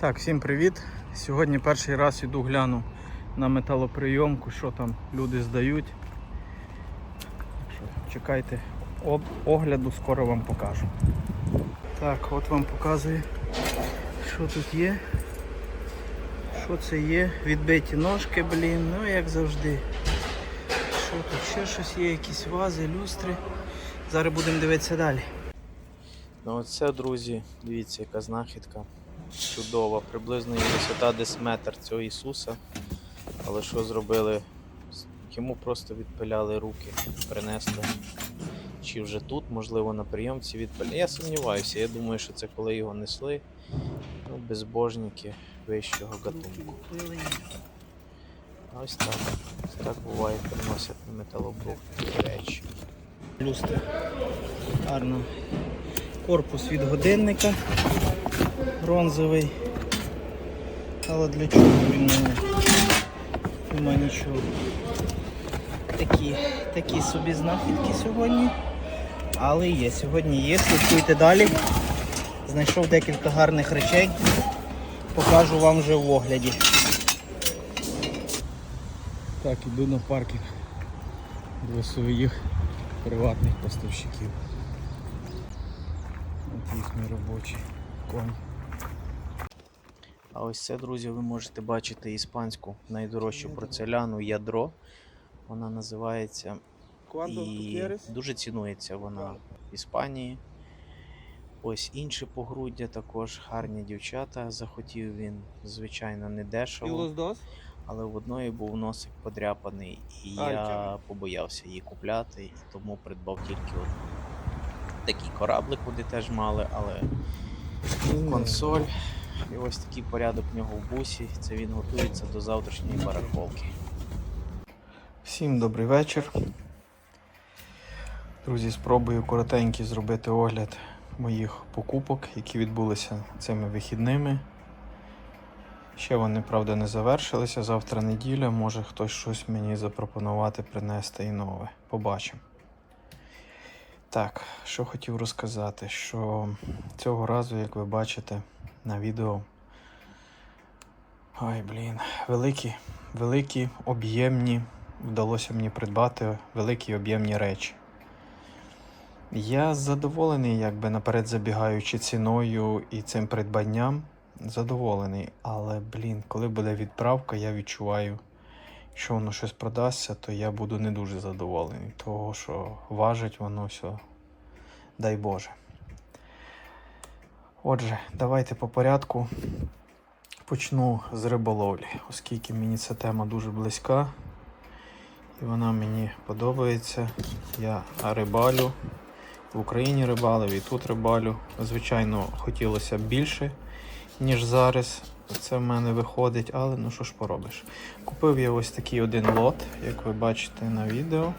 Так, всім привіт. Сьогодні перший раз іду гляну на металоприйомку, що там люди здають. Що Чекайте об- огляду, скоро вам покажу. Так, от вам показую, що тут є. Що це є? Відбиті ножки, блін, ну як завжди. Що тут? Ще щось є, якісь вази, люстри. Зараз будемо дивитися далі. Ну оце, друзі, дивіться, яка знахідка. Чудова. Приблизно її висота десь метр цього Ісуса. Але що зробили? Йому просто відпиляли руки, принесли. Чи вже тут, можливо, на прийомці відпиляли. Я сумніваюся, я думаю, що це коли його несли. Ну, безбожники вищого гатунку. Ось так. Так буває, приносять на металобрук речі. Люстра. Гарно. Корпус від годинника бронзовий. Але для чого він мені? Нема нічого. Такі, такі собі знахідки сьогодні. Але є, сьогодні є, слідкуйте далі. Знайшов декілька гарних речей. Покажу вам вже в огляді. Так, іду на паркінг до своїх приватних поставщиків. От їхній робочий конь. А ось це, друзі, ви можете бачити іспанську найдорожчу порцеляну ядро. Вона називається і дуже цінується вона в Іспанії. Ось інше погруддя також гарні дівчата. Захотів він, звичайно, не дешево. Але в одної був носик подряпаний, і я побоявся її купляти, і тому придбав тільки одну. Такий кораблик вони теж мали, але консоль. І ось такий порядок в нього в бусі. Це він готується до завтрашньої барахолки. Всім добрий вечір. Друзі, спробую коротенький зробити огляд моїх покупок, які відбулися цими вихідними. Ще вони, правда, не завершилися. Завтра неділя, може хтось щось мені запропонувати принести і нове. Побачимо. Так, що хотів розказати, що цього разу, як ви бачите на відео. Ой, блін, великі, великі, об'ємні. Вдалося мені придбати великі об'ємні речі. Я задоволений, якби наперед забігаючи ціною і цим придбанням. Задоволений, але, блін, коли буде відправка, я відчуваю, що воно щось продасться, то я буду не дуже задоволений. Того, що важить воно все, дай Боже. Отже, давайте по порядку почну з риболовлі, оскільки мені ця тема дуже близька і вона мені подобається. Я рибалю. В Україні рибалив і тут рибалю. Звичайно, хотілося б більше, ніж зараз. Це в мене виходить, але ну що ж поробиш. Купив я ось такий один лот, як ви бачите на відео.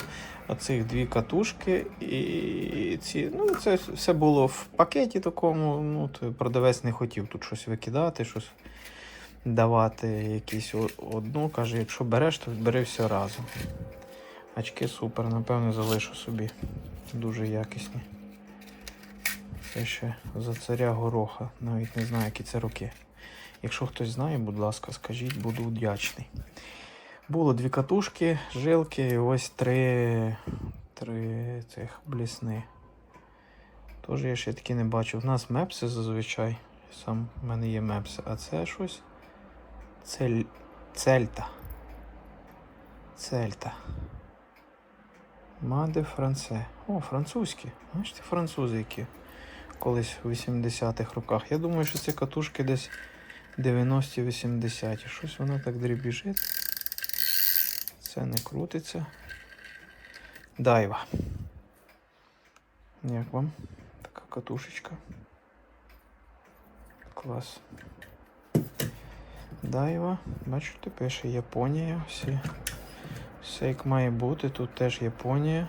Оцих дві катушки, і ці, ну, це все було в пакеті такому. Ну, то продавець не хотів тут щось викидати, щось давати якісь одну. Каже, якщо береш, то бери все разом. Очки супер, напевно, залишу собі. Дуже якісні. Це ще за царя гороха. Навіть не знаю, які це роки. Якщо хтось знає, будь ласка, скажіть, буду вдячний. Було дві катушки, жилки, і ось три, три цих блісни. Тож я ще такі не бачив. У нас мепси зазвичай. Сам в мене є мепси, а це щось. Цель... Цельта. Цельта. Маде Франце. О, французькі. Бачите, французи які колись у 80-х роках. Я думаю, що ці катушки десь 90-80. Щось воно так дрібіжить. Це не крутиться. Дайва. Як вам? Така катушечка. Клас. Дайва. Бачите, пише Японія. Всі. Все як має бути. Тут теж Японія.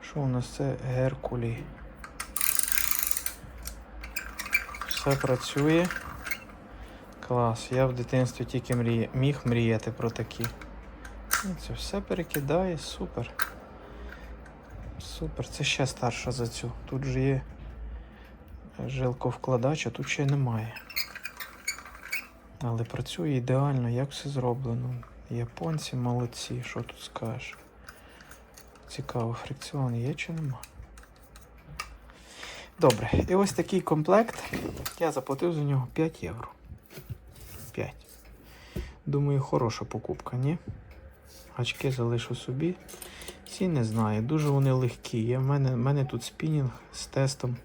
Що у нас це Геркулі? Все працює. Клас. Я в дитинстві тільки мрія... міг мріяти про такі. Це все перекидає, супер. Супер, це ще старша за цю. Тут же є жилковкладач, а тут ще немає. Але працює ідеально, як все зроблено. Японці молодці, що тут скажеш. Цікаво, фрикціон є чи нема? Добре, і ось такий комплект. Я заплатив за нього 5 євро. 5. Думаю, хороша покупка, ні? Гачки залишу собі. Ці не знаю, дуже вони легкі. Я, в, мене, в мене тут спінінг з тестом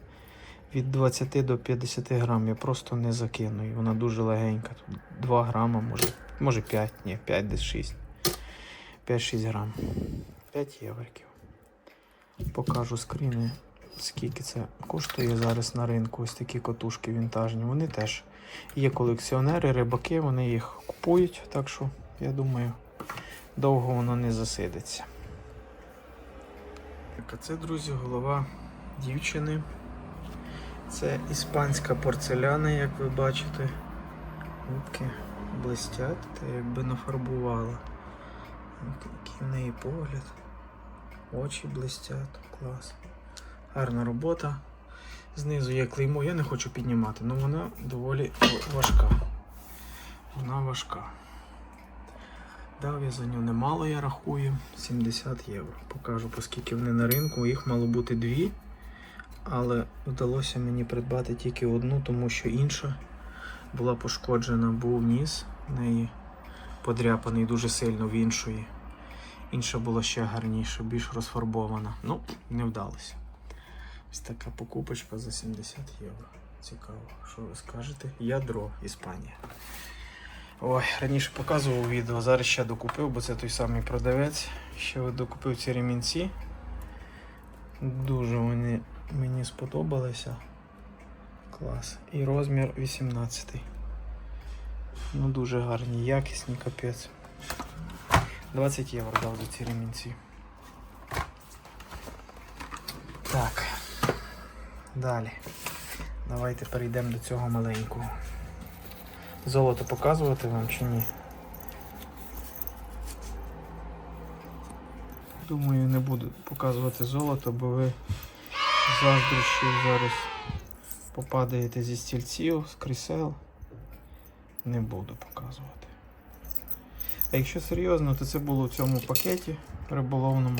від 20 до 50 грам. Я просто не закину. І вона дуже легенька. Тут 2 грама, може, може 5, ні, 5 десь 6. 5-6 грам. 5 євриків. Покажу скріни, скільки це коштує зараз на ринку. Ось такі котушки вінтажні. Вони теж є колекціонери, рибаки, вони їх купують, так що я думаю, довго воно не засидиться. Так, а це, друзі, голова дівчини. Це іспанська порцеляна, як ви бачите. Губки блистять та якби нафарбувала. От Який в неї погляд. Очі блистять, клас. Гарна робота. Знизу є клеймо, я не хочу піднімати, але вона доволі важка. Вона важка. Дав я за нього немало, я рахую, 70 євро. Покажу, оскільки вони на ринку. Їх мало бути дві, але вдалося мені придбати тільки одну, тому що інша була пошкоджена, був ніс в неї подряпаний дуже сильно в іншої. Інша була ще гарніша, більш розфарбована. Ну, не вдалося. Ось така покупочка за 70 євро. Цікаво, що ви скажете? Ядро Іспанія. Ой, раніше показував відео, зараз ще докупив, бо це той самий продавець. Ще докупив ці ремінці. Дуже вони мені сподобалися. Клас. І розмір 18. Ну дуже гарні, якісні, капець. 20 євро дав за ці ремінці. Так. Далі. Давайте перейдемо до цього маленького. Золото показувати вам чи ні? Думаю, не буду показувати золото, бо ви заздрощів зараз попадаєте зі стільців, з крісел. Не буду показувати. А якщо серйозно, то це було в цьому пакеті риболовному.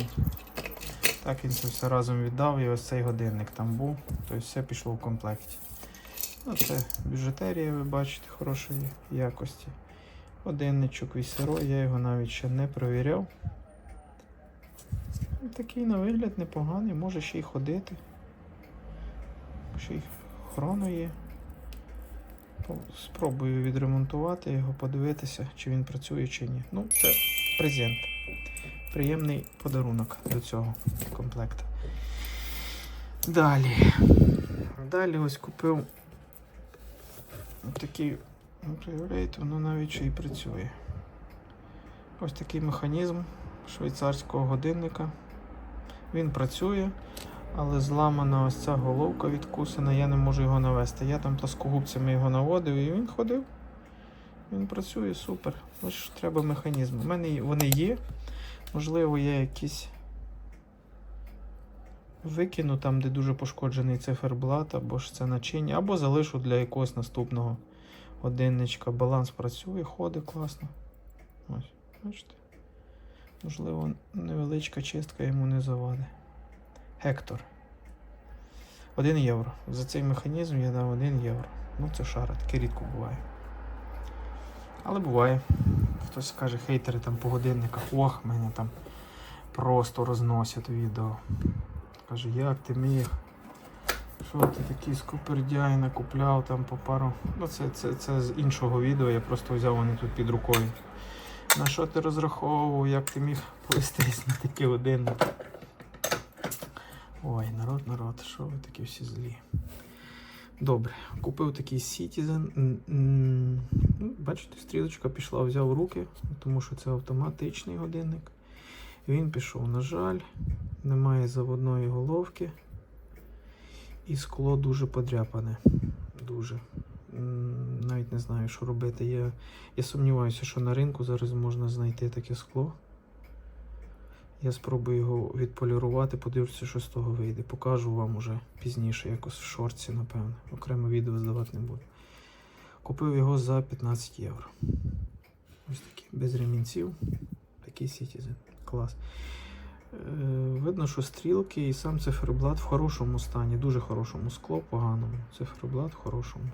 Так він це все разом віддав і ось цей годинник там був, тобто все пішло в комплекті. Ну, це біжутерія, ви бачите, хорошої якості. Годинничок вісеро, я його навіть ще не перевіряв. Ну, Такий на вигляд непоганий, може ще й ходити. Ще й хроно є. Спробую відремонтувати його, подивитися, чи він працює, чи ні. Ну, це презент. Приємний подарунок до цього комплекту. Далі. Далі ось купив такий, ну, воно навіть ще й працює. Ось такий механізм швейцарського годинника. Він працює, але зламана ось ця головка відкусана, я не можу його навести. Я там плоскогубцями його наводив і він ходив. Він працює супер. Ось треба механізм. У мене вони є. Можливо, я якісь викину там, де дуже пошкоджений циферблат, або ж це начиння, або залишу для якогось наступного годинничка. Баланс працює, ходить класно. Ось, бачите? Можливо, невеличка чистка йому не завадить. Гектор. 1 євро. За цей механізм я дав 1 євро. Ну це шара, таке рідко буває. Але буває. Хтось скаже, хейтери там по годинниках, ох, мене там просто розносять відео. Каже, як ти міг? Що ти такий скупердяй накупляв там по пару. Ну це, це, це з іншого відео, я просто взяв вони тут під рукою. На що ти розраховував, як ти міг повестись на такі годинники? Ой, народ, народ, що ви такі всі злі. Добре, купив такий Citizen. Ну, Бачите, стрілочка пішла, взяв руки, тому що це автоматичний годинник. Він пішов, на жаль, немає заводної головки. І скло дуже подряпане. Дуже. Навіть не знаю, що робити. Я, я сумніваюся, що на ринку зараз можна знайти таке скло. Я спробую його відполірувати, подивлюся, що з того вийде. Покажу вам уже пізніше, якось в шорці, напевно. Окреме відео здавати не буду. Купив його за 15 євро. Ось такий, без ремінців. Такий Citizen. Клас. Е, видно, що стрілки і сам циферблат в хорошому стані, дуже хорошому скло, поганому. Циферблат в хорошому.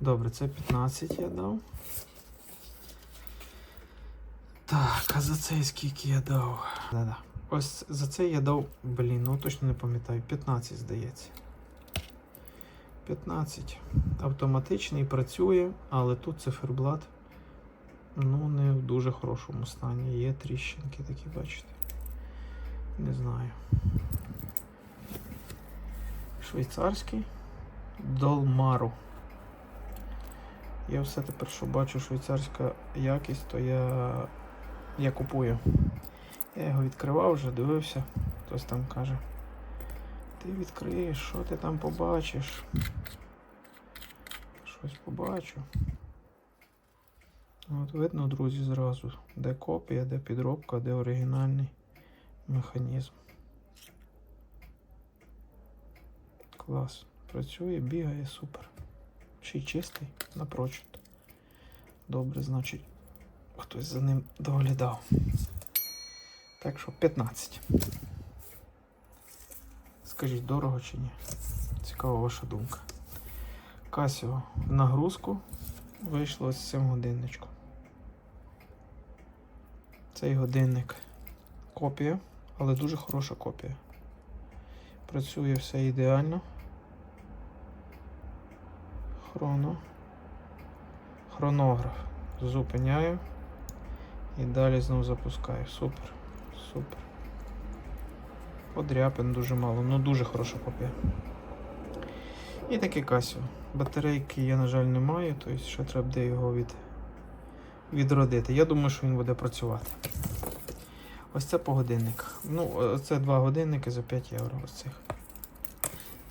Добре, це 15 я дав. Так, а за цей скільки я дав? Да-да. Ось за цей я дав, блін, ну точно не пам'ятаю, 15, здається. 15. Автоматичний працює, але тут циферблат ну, не в дуже хорошому стані. Є тріщинки такі, бачите. Не знаю. Швейцарський Долмару. Я все тепер, що бачу швейцарська якість, то я, я купую. Я його відкривав вже, дивився. Хтось там каже. Ти відкриєш, що ти там побачиш? Щось побачу. От видно, друзі, зразу, де копія, де підробка, де оригінальний механізм. Клас. Працює, бігає, супер. Ще й чистий, напрочуд. Добре, значить, хтось за ним доглядав. Так що 15. Скажіть, дорого чи ні? Цікава ваша думка. Casio в нагрузку вийшло з цим годинничком. Цей годинник копія, але дуже хороша копія. Працює все ідеально. Хроно. Хронограф. Зупиняю. І далі знову запускаю. Супер. Супер. Подряпин дуже мало, ну дуже хороша копія. І таке Casio. Батарейки я, на жаль, не маю, тобто ще треба буде його від... відродити. Я думаю, що він буде працювати. Ось це по годинниках. Ну, це два годинники за 5 євро. Ось цих.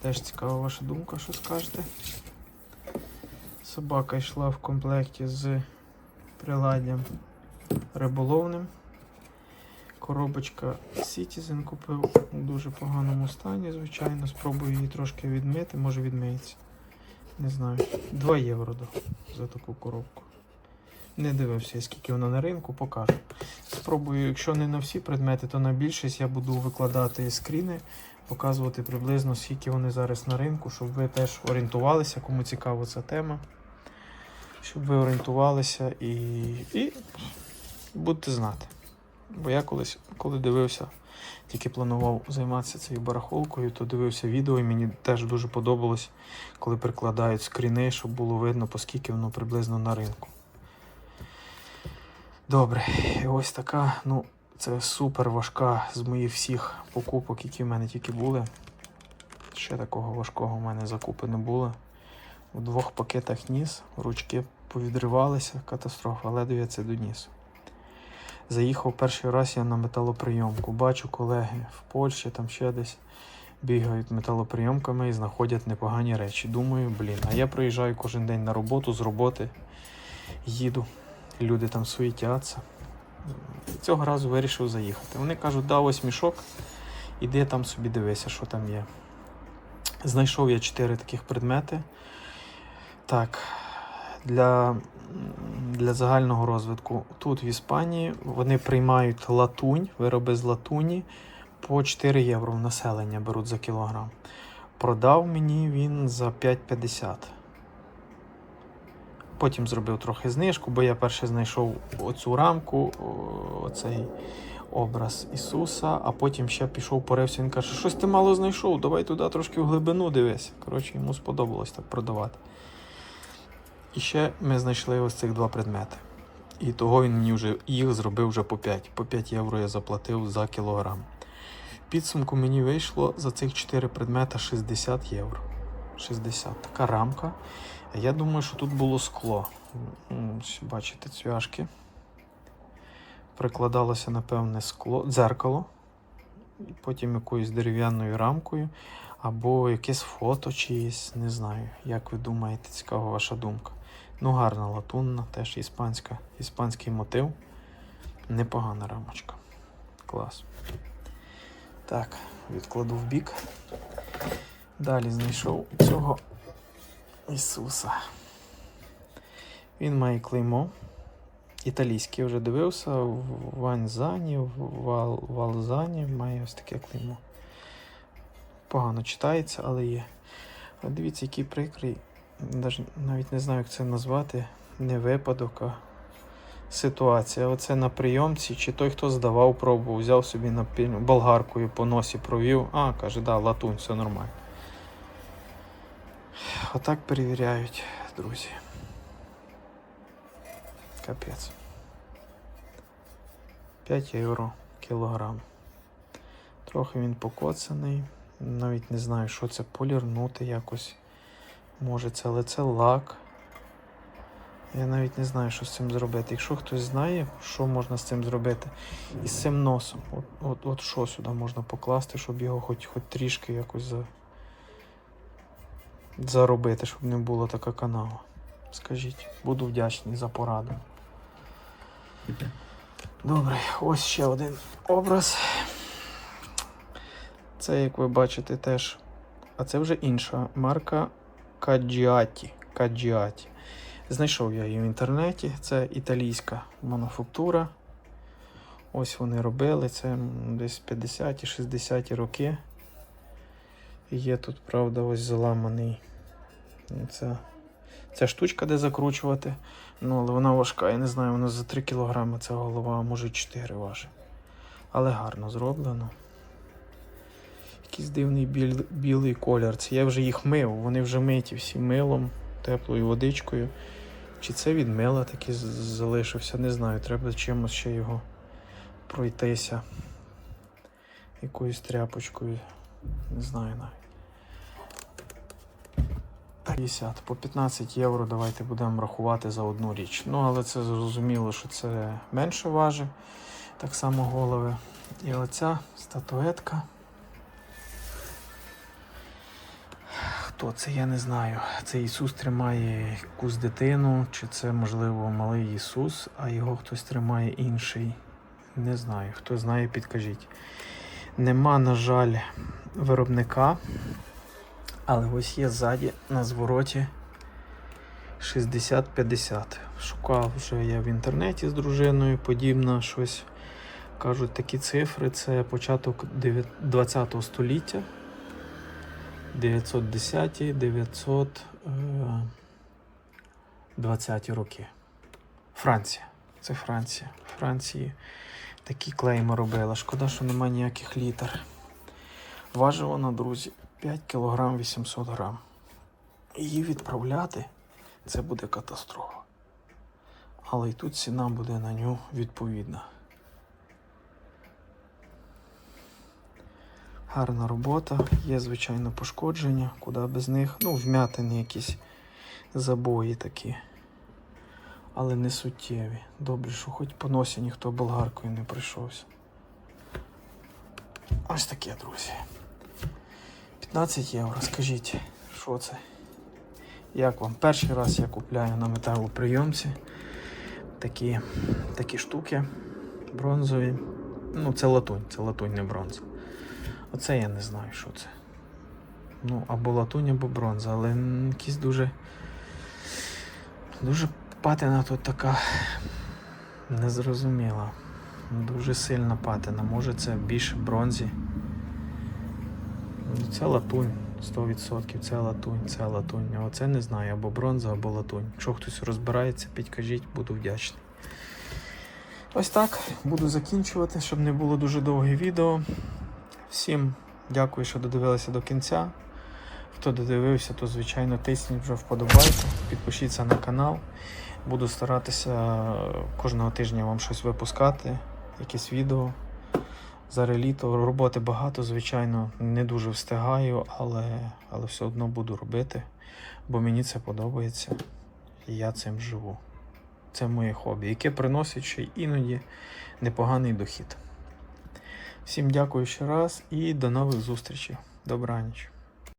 Теж цікава ваша думка, що скажете. Собака йшла в комплекті з приладдям риболовним. Коробочка Citizen купив у дуже поганому стані, звичайно. Спробую її трошки відмити, може відмиється. Не знаю. 2 євро за таку коробку. Не дивився, скільки вона на ринку, покажу. Спробую, якщо не на всі предмети, то на більшість я буду викладати скріни, показувати приблизно, скільки вони зараз на ринку, щоб ви теж орієнтувалися, кому цікава ця тема. Щоб ви орієнтувалися і, і будете знати. Бо я колись, коли дивився, тільки планував займатися цією барахолкою, то дивився відео і мені теж дуже подобалось, коли прикладають скріни, щоб було видно, по скільки воно приблизно на ринку. Добре, і ось така, ну, це супер важка з моїх всіх покупок, які в мене тільки були. Ще такого важкого в мене закупи не було. У двох пакетах ніс, ручки повідривалися, катастрофа, ледве це доніс. Заїхав перший раз я на металоприйомку. Бачу колеги в Польщі, там ще десь бігають металоприйомками і знаходять непогані речі. Думаю, блін, а я приїжджаю кожен день на роботу, з роботи їду. Люди там суетяться. Цього разу вирішив заїхати. Вони кажуть, да, ось мішок, іди там собі дивися, що там є. Знайшов я чотири таких предмети. Так, для, для загального розвитку. Тут в Іспанії вони приймають латунь, вироби з латуні по 4 євро в населення беруть за кілограм. Продав мені він за 5,50. Потім зробив трохи знижку, бо я перше знайшов оцю рамку, оцей образ Ісуса, а потім ще пішов порився. Він каже, щось ти мало знайшов, давай туди трошки в глибину дивись. Коротше, йому сподобалось так продавати. І ще ми знайшли ось цих два предмети. І того він мені вже їх зробив вже по 5. По 5 євро я заплатив за кілограм. Підсумку мені вийшло за цих 4 предмета 60 євро. 60. Така рамка. Я думаю, що тут було скло. Ось Бачите, цвяшки. Прикладалося, напевне, скло, дзеркало. Потім якоюсь дерев'яною рамкою. Або якесь фото чиєсь, не знаю. Як ви думаєте, цікава ваша думка. Ну, гарна латунна, теж іспанська, іспанський мотив. Непогана рамочка. Клас. Так, відкладу в бік. Далі знайшов цього Ісуса. Він має клеймо. Італійський вже дивився Ванзані, Вал, Валзані має ось таке клеймо. Погано читається, але є. А дивіться, який прикрий. Навіть не знаю, як це назвати. Не випадок, а ситуація. Оце на прийомці, чи той, хто здавав пробу, взяв собі на болгаркою по носі провів. А, каже, да, латунь, все нормально. Отак перевіряють, друзі. Капець. 5 євро кілограм. Трохи він покоцаний. Навіть не знаю, що це полірнути якось. Може це, але це лак. Я навіть не знаю, що з цим зробити. Якщо хтось знає, що можна з цим зробити, і з цим носом, от, от, от що сюди можна покласти, щоб його хоч, хоч трішки якось за... заробити, щоб не було така канава. Скажіть, буду вдячний за пораду. Добре, ось ще один образ. Це, як ви бачите, теж. А це вже інша марка Каджіаті. Каджіаті. Знайшов я її в інтернеті. Це італійська мануфактура. Ось вони робили. Це десь 50-ті, 60-ті роки. Є тут, правда, ось заламаний. Це, це штучка, де закручувати. Ну, але вона важка, я не знаю, вона за 3 кг ця голова, а може 4 важить. Але гарно зроблено. Якийсь дивний біль, білий колір. Це я вже їх мив, вони вже миті всі милом, теплою водичкою. Чи це від мила такий з- залишився, не знаю. Треба чимось ще його пройтися. Якоюсь тряпочкою. Не знаю навіть. 50 по 15 євро давайте будемо рахувати за одну річ. Ну, але це зрозуміло, що це менше важить. Так само голови. І оця статуетка. Хто це, я не знаю. Це Ісус тримає якусь дитину, чи це, можливо, малий Ісус, а його хтось тримає інший. Не знаю. Хто знає, підкажіть. Нема, на жаль, виробника. Але ось є ззаді на звороті 60-50. Шукав вже я в інтернеті з дружиною, подібно щось. Кажуть, такі цифри це початок 20 століття. 910 920 роки. Франція. Це Франція. Франції такі клейми робила. Шкода, що немає ніяких літер. Важить вона, друзі, 5 кг 800 грам. Її відправляти це буде катастрофа. Але і тут ціна буде на нього відповідна. Гарна робота, є, звичайно, пошкодження, куди без них. Ну, вмятини якісь забої такі. Але не суттєві. Добре, що хоч по носі ніхто болгаркою не прийшовся. Ось таке, друзі. 15 євро. Скажіть, що це? Як вам? Перший раз я купляю на металоприйомці такі, такі штуки бронзові. Ну, це латунь, це латунь, не бронза. Оце я не знаю, що це. Ну, або латунь, або бронза, але якісь дуже. Дуже патина тут така незрозуміла. Дуже сильна патина. Може це більше бронзі. Це латунь, 100%, це латунь, це латунь. А оце не знаю, або бронза, або латунь. Якщо хтось розбирається, підкажіть, буду вдячний. Ось так, буду закінчувати, щоб не було дуже довге відео. Всім дякую, що додивилися до кінця. Хто додивився, то звичайно тисніть вже вподобайку, підпишіться на канал. Буду старатися кожного тижня вам щось випускати, якісь відео. Зараз літо, роботи багато, звичайно, не дуже встигаю, але, але все одно буду робити, бо мені це подобається і я цим живу. Це моє хобі, яке приносить ще й іноді непоганий дохід. Всім дякую ще раз і до нових зустрічей. Добраніч.